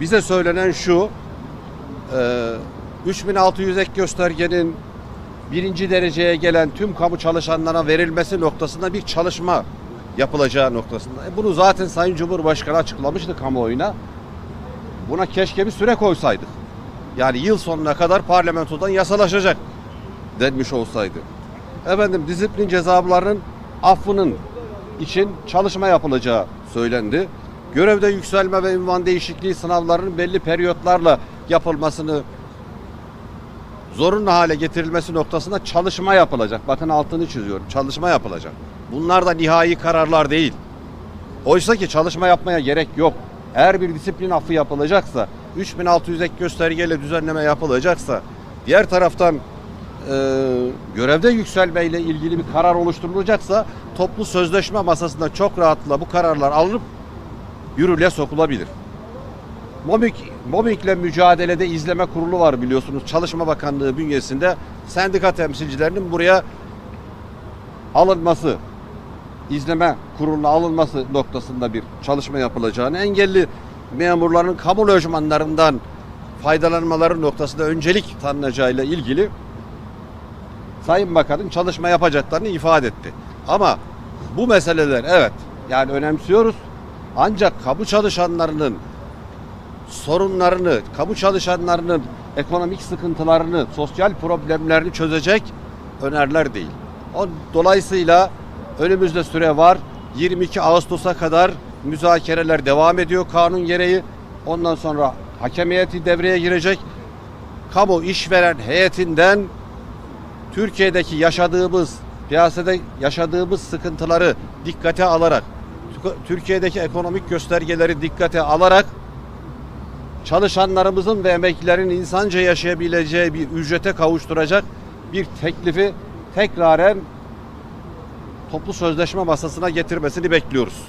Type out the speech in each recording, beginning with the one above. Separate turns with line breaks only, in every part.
Bize söylenen şu, e, 3600 ek göstergenin birinci dereceye gelen tüm kamu çalışanlarına verilmesi noktasında bir çalışma yapılacağı noktasında. E, bunu zaten Sayın Cumhurbaşkanı açıklamıştı kamuoyuna. Buna keşke bir süre koysaydık. Yani yıl sonuna kadar parlamentodan yasalaşacak denmiş olsaydı. Efendim disiplin cezalarının affının için çalışma yapılacağı söylendi. Görevde yükselme ve ünvan değişikliği sınavlarının belli periyotlarla yapılmasını zorunlu hale getirilmesi noktasında çalışma yapılacak. Bakın altını çiziyorum. Çalışma yapılacak. Bunlar da nihai kararlar değil. Oysa ki çalışma yapmaya gerek yok. Eğer bir disiplin affı yapılacaksa, 3600 ek göstergeyle düzenleme yapılacaksa, diğer taraftan e, görevde yükselmeyle ilgili bir karar oluşturulacaksa toplu sözleşme masasında çok rahatlıkla bu kararlar alınıp yürürlüğe sokulabilir. Mobbing, mobbingle mücadelede izleme kurulu var biliyorsunuz. Çalışma Bakanlığı bünyesinde sendika temsilcilerinin buraya alınması, izleme kuruluna alınması noktasında bir çalışma yapılacağını, engelli memurların kamu lojmanlarından faydalanmaları noktasında öncelik tanınacağıyla ilgili Sayın Bakan'ın çalışma yapacaklarını ifade etti. Ama bu meseleler evet yani önemsiyoruz. Ancak kamu çalışanlarının sorunlarını, kamu çalışanlarının ekonomik sıkıntılarını, sosyal problemlerini çözecek öneriler değil. Dolayısıyla önümüzde süre var. 22 Ağustos'a kadar müzakereler devam ediyor kanun gereği. Ondan sonra hakem heyeti devreye girecek. Kamu işveren heyetinden Türkiye'deki yaşadığımız, piyasada yaşadığımız sıkıntıları dikkate alarak, Türkiye'deki ekonomik göstergeleri dikkate alarak çalışanlarımızın ve emeklilerin insanca yaşayabileceği bir ücrete kavuşturacak bir teklifi tekraren toplu sözleşme masasına getirmesini bekliyoruz.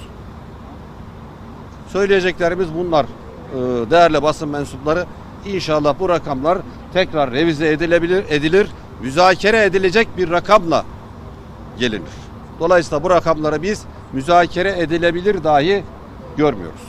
Söyleyeceklerimiz bunlar. Ee, Değerli basın mensupları inşallah bu rakamlar tekrar revize edilebilir, edilir, müzakere edilecek bir rakamla gelinir. Dolayısıyla bu rakamları biz müzakere edilebilir dahi görmüyoruz.